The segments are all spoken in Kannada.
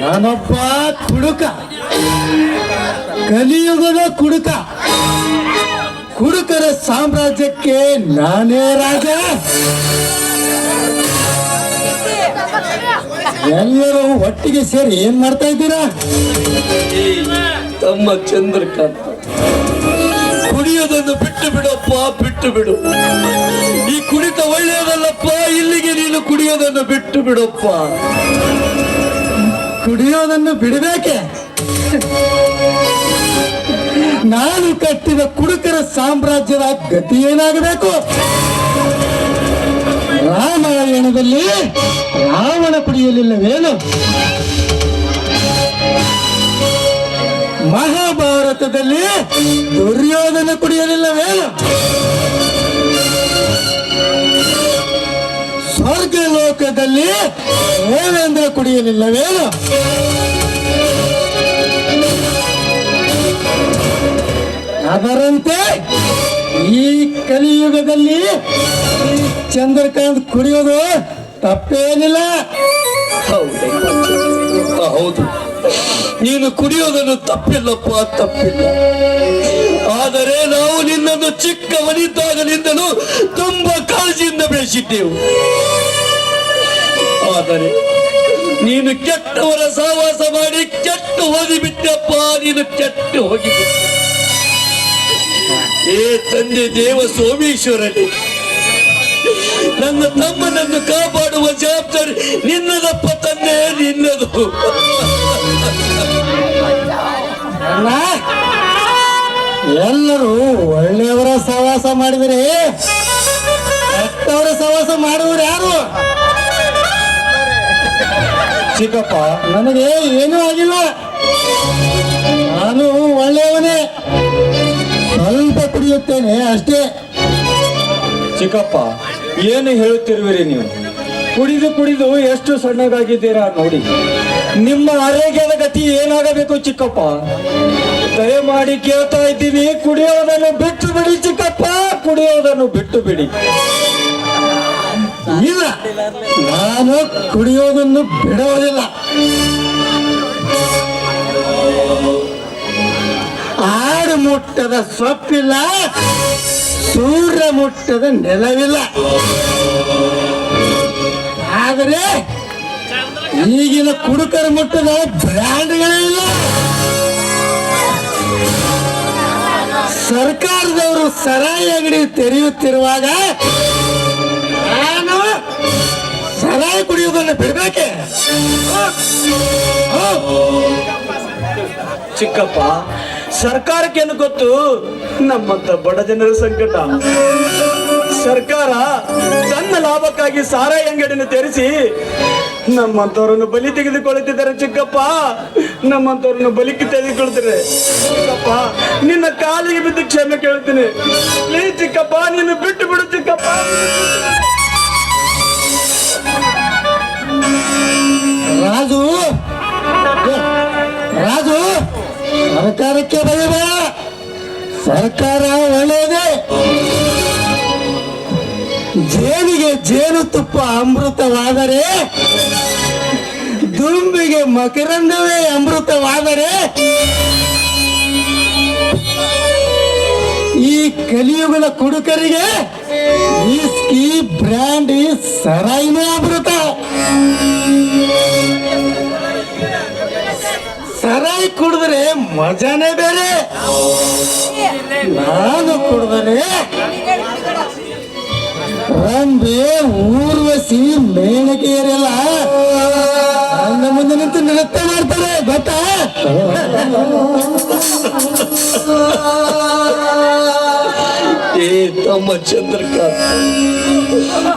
ನಾನೊಬ್ಬ ಕುಡುಕ. ಕಲಿಯುಗದ ಕುಡುಕ. ಕುಡುಕರ ಸಾಮ್ರಾಜ್ಯಕ್ಕೆ ನಾನೇ ರಾಜ. ಎಲ್ಲರೂ ಒಟ್ಟಿಗೆ ಸೇರಿ ಏನ್ ಮಾಡ್ತಾ ಇದ್ದೀರಾ? ತಮ್ಮ ಚಂದ್ರಕಾಂತ ಕುಡಿಯೋದನ್ನು ಬಿಟ್ಟು ಬಿಡಪ್ಪ, ಬಿಟ್ಟು ಬಿಡು. ಈ ಕುಡಿತ ಒಳ್ಳೆಯದಲ್ಲಪ್ಪ, ಇಲ್ಲಿಗೆ ನೀನು ಕುಡಿಯೋದನ್ನು ಬಿಟ್ಟು ಬಿಡಪ್ಪ. ಕುಡಿಯೋದನ್ನು ಬಿಡಬೇಕೆ? ನಾನು ಕಟ್ಟಿದ ಕುಡುಕರ ಸಾಮ್ರಾಜ್ಯದ ಗತಿ ಏನಾಗಬೇಕು? ರಾಮಾಯಣದಲ್ಲಿ ರಾವಣ ಕುಡಿಯಲಿಲ್ಲವೇನು ಮಹಾಭಾರತದಲ್ಲಿ ದುರ್ಯೋಧನ ಕುಡಿಯಲಿಲ್ಲವೇನು ಸ್ವರ್ಗ ಲೋಕದಲ್ಲಿ ದೇವೇಂದ್ರ ಕುಡಿಯಲಿಲ್ಲವೇನು ಅದರಂತೆ ಈ ಕಲಿಯುಗದಲ್ಲಿ ಚಂದ್ರಕಾಂತ್ ಕುಡಿಯೋದು ತಪ್ಪೇನಿಲ್ಲ. ಹೌದು. ನೀನು ಕುಡಿಯೋದನ್ನು ತಪ್ಪಿಲ್ಲಪ್ಪ, ತಪ್ಪಿಲ್ಲ. ಆದರೆ ನಾವು ನಿನ್ನನ್ನು ಚಿಕ್ಕವನಿದ್ದಾಗಲಿಂದಲೂ ತುಂಬಾ ಕಾಳಜಿಯಿಂದ ಬೆಳೆಸಿದ್ದೆವು. ಆದರೆ ನೀನು ಕೆಟ್ಟವರ ಸಹವಾಸ ಮಾಡಿ ಕೆಟ್ಟು ಹೋಗಿಬಿಟ್ಟಪ್ಪ, ನೀನು ಕೆಟ್ಟು ಹೋಗಿಬಿಟ್ಟ. ಏ ತಂದೆ ದೇವ ಸೋಮೇಶ್ವರನೇ, ನನ್ನ ತಮ್ಮನನ್ನು ಕಾಪಾಡುವ ಜವಾಬ್ದಾರಿ ನಿನ್ನದಪ್ಪ ತಂದೆ, ನಿನ್ನದು. ಎಲ್ಲರೂ ಒಳ್ಳೆಯವರ ಸಹವಾಸ ಮಾಡಿದರೆ. ಕೆಟ್ಟವರ ಸಹವಾಸ ಮಾಡುವರು ಯಾರು? ಚಿಕ್ಕಪ್ಪ, ನನಗೆ ಏನೂ ಆಗಿಲ್ಲ. ನಾನು ಒಳ್ಳೆಯವನೇ. ಸ್ವಲ್ಪ ಕುಡಿಯುತ್ತೇನೆ, ಅಷ್ಟೇ. ಚಿಕ್ಕಪ್ಪ, ಏನು ಹೇಳುತ್ತಿರುವಿರಿ ನೀವು? ಕುಡಿದು ಕುಡಿದು ಎಷ್ಟು ಸಣ್ಣದಾಗಿದ್ದೀರಾ ನೋಡಿ. ನಿಮ್ಮ ಆರೋಗ್ಯದ ಗತಿ ಏನಾಗಬೇಕು ಚಿಕ್ಕಪ್ಪ? ದಯಮಾಡಿ ಕೇಳ್ತಾ ಇದ್ದೀನಿ ಕುಡಿಯೋದನ್ನು ಬಿಟ್ಟು ಬಿಡಿ ಚಿಕ್ಕಪ್ಪ, ಕುಡಿಯೋದನ್ನು ಬಿಟ್ಟು ಬಿಡಿ. ಇಲ್ಲ, ನಾನು ಕುಡಿಯೋದನ್ನು ಬಿಡೋದಿಲ್ಲ. ಆಡು ಮುಟ್ಟದ ಸೊಪ್ಪಿಲ್ಲ, ಸೂರ್ಯ ಮುಟ್ಟದ ನೆಲವಿಲ್ಲ. ಆದರೆ ಈಗಿನ ಕುಡುಕರ ಮಟ್ಟದ ಬ್ರ್ಯಾಂಡ್ಗಳೇ ಇಲ್ಲ ಸರ್ಕಾರದವರು ಸರಾಯಿ ಅಂಗಡಿ ತೆರೆಯುತ್ತಿರುವಾಗ ನಾನು ಸರಾಯಿ ಕುಡಿಯುವುದನ್ನು ಬಿಡಬೇಕೆ? ಚಿಕ್ಕಪ್ಪ, ಸರ್ಕಾರಕ್ಕೇನು ಗೊತ್ತು? ನಮ್ಮಂತ ಬಡ ಜನರ ಸಂಕಟ. ಸರ್ಕಾರ ತನ್ನ ಲಾಭಕ್ಕಾಗಿ ಸಾರಾಯಿ ಅಂಗಡಿಯನ್ನು ತೆರೆಸಿ ನಮ್ಮಂತವ್ರನ್ನು ಬಲಿ ತೆಗೆದುಕೊಳ್ಳುತ್ತಿದ್ದಾರೆ ಚಿಕ್ಕಪ್ಪ. ನಮ್ಮಂತವ್ರನ್ನು ಬಲಿಕ್ಕೆ ತೆಗೆದುಕೊಳ್ತಾರೆ ಚಿಕ್ಕಪ್ಪ, ನಿನ್ನ ಕಾಲಿಗೆ ಬಿದ್ದು ಕ್ಷಮೆ ಕೇಳ್ತೀನಿ ಪ್ಲೀಸ್ ಚಿಕ್ಕಪ್ಪ, ನೀನು ಬಿಟ್ಟು ಬಿಡು ಚಿಕ್ಕಪ್ಪ. ರಾಜು ರಾಜು, ಸರ್ಕಾರಕ್ಕೆ ಬರಬೇಡ ಸರ್ಕಾರ ಒಳ್ಳೆಯದೇ. ಜೇನಿಗೆ ಜೇನುತುಪ್ಪ ಅಮೃತವಾದರೆ, ದುಂಬಿಗೆ ಮಕರಂದವೇ ಅಮೃತವಾದರೆ, ಈ ಕಲಿಯುಗದ ಕುಡುಕರಿಗೆ ವಿಸ್ಕಿ ಬ್ರ್ಯಾಂಡಿ ಸರಾಯಿನೇ ಅಮೃತ. ಸರಾಯಿ ಕುಡಿದ್ರೆ ಮಜಾನೇ ಬೇರೆ. ನಾನು ಕುಡಿದರೆ ರಂಬೆ ಊರ್ವಶಿ ಮೇಣಕೆಯರೆಲ್ಲ ನನ್ನ ಮುಂದೆ ನಿಂತು ನೃತ್ಯ ಮಾಡ್ತಾರೆ ಗೊತ್ತಾ ಏ ತಮ್ಮ ಚಂದ್ರಕಾಂತ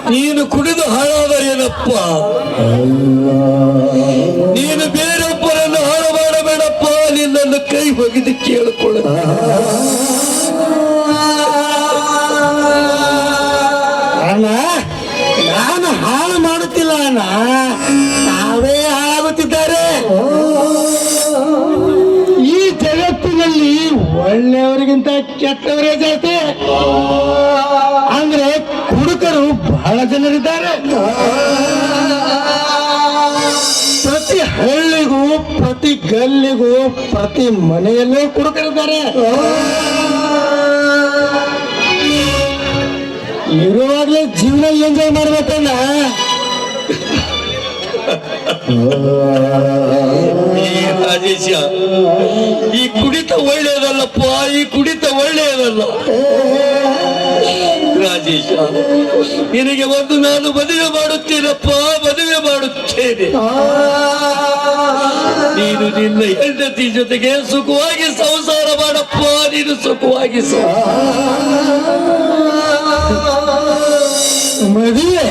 ನೀನು ಕುಡಿದು ಹಾಳಾದರೇನಪ್ಪ ನೀನು ಬೇರೊಬ್ಬರನ್ನು ಹಾಳು ಮಾಡಬೇಡಪ್ಪ ನಿನ್ನನ್ನು ಕೈ ಒಗೆದು ಕೇಳಿಕೊಳ್ಳ ಕೆಟ್ಟವರೇ ಜಾಸ್ತಿ. ಅಂದ್ರೆ ಕುಡುಕರು ಬಹಳ ಜನರಿದ್ದಾರೆ. ಪ್ರತಿ ಹಳ್ಳಿಗೂ, ಪ್ರತಿ ಗಲ್ಲಿಗೂ, ಪ್ರತಿ ಮನೆಯಲ್ಲೂ ಕುಡುಕರಿದ್ದಾರೆ ಇರುವಾಗಲೇ ಜೀವನ ಎಂಜಾಯ್ ಮಾಡ್ಬೇಕಲ್ಲ ಈ ಕುಡಿತ ಒಳ್ಳೆ ಒಳ್ಳೆಯದಲ್ಲಪ್ಪ ಈ ಕುಡಿತ ಒಳ್ಳೆಯದಲ್ಲ. ರಾಜೇಶ, ನಿನಗೆ ಒಂದು ನಾನು ಮದುವೆ ಮಾಡುತ್ತೇನಪ್ಪ, ಮದುವೆ ಮಾಡುತ್ತೇನೆ. ನೀನು ನಿನ್ನ ಹೆಂಡತಿ ಜೊತೆಗೆ ಸುಖವಾಗಿ ಸಂಸಾರ ಮಾಡಪ್ಪ, ನೀನು ಸುಖವಾಗಿ ಮದುವೆ?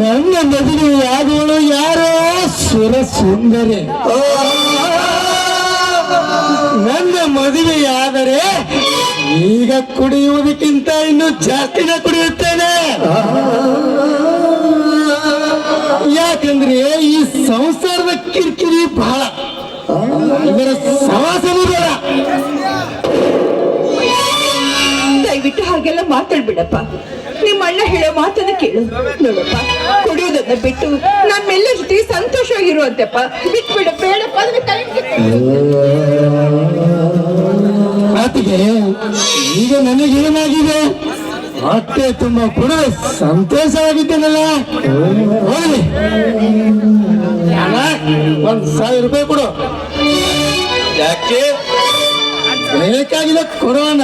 ನನ್ನ ಮದುವೆ ಯಾರು ಯಾರೋ ಸುರ ಸುಂದರಿ ನನ್ನ ಮದುವೆಯಾದರೆ ಈಗ ಕುಡಿಯುವುದಕ್ಕಿಂತ ಇನ್ನು ಜಾಸ್ತಿನ ಕುಡಿಯುತ್ತೇನೆ. ಯಾಕಂದ್ರೆ ಈ ಸಂಸಾರದ ಕಿರಿಕಿರಿ ಬಹಳ. ಇದರ ಸವಾಸನೂ ಬೇಡ. ದಯವಿಟ್ಟು ಹಾಗೆಲ್ಲ ಮಾತಾಡ್ಬಿಡಪ್ಪ. ನಿಮ್ಮ ಅಣ್ಣ ಹೇಳೋ ಮಾತನ್ನ ಕೇಳು. ನೋಡಪ್ಪ ಕುಡಿಯೋದನ್ನ ಬಿಟ್ಟು ನಮ್ಮೆಲ್ಲ ಜೊತೆ ಸಂತೋಷವಾಗಿರುವಂತೆಪ್ಪ. ಬಿಟ್ಬಿಡು, ಬೇಡಪ್ಪ, ಅದನ್ನ ಕೈ ಮಾತಿಗೆ ಈಗ ನನಗೇನಾಗಿದೆ? ಹೊಟ್ಟೆ ತುಂಬ ಸಂತೋಷ ಸಂತೋಷವಾಗಿದ್ದೇನಲ್ಲ ಹೋಗ್ಲಿ. ಒಂದ್ ಸಾವಿರ ರೂಪಾಯಿ ಕೊಡು. ಯಾಕೆ? ಬೇಕಾಗಿಲ್ಲ ಕೊಡೋಣ.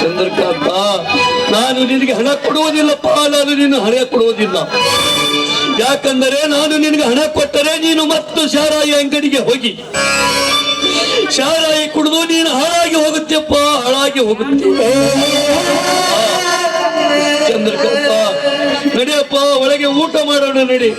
ಚಂದ್ರಕಾಂತ, ನಾನು ನಿನಗೆ ಹಣ ಕೊಡುವುದಿಲ್ಲಪ್ಪ, ನಾನು ನಿನ್ನ ಹಣ ಕೊಡುವುದಿಲ್ಲ. ಯಾಕಂದರೆ ನಾನು ನಿನಗೆ ಹಣ ಕೊಟ್ಟರೆ ನೀನು ಮತ್ತು ಶಾರಾಯಿ ಅಂಗಡಿಗೆ ಹೋಗಿ. ಶಾರಾಯಿ ಕುಡಿದು ನೀನು ಹಾಳಾಗಿ ಹೋಗುತ್ತೆಪ್ಪ, ಹಾಳಾಗಿ ಹೋಗುತ್ತೆ ಚಂದ್ರಕಪ್ಪ ನಡಿಯಪ್ಪ, ಒಳಗೆ ಊಟ ಮಾಡೋಣ ನಡಿ.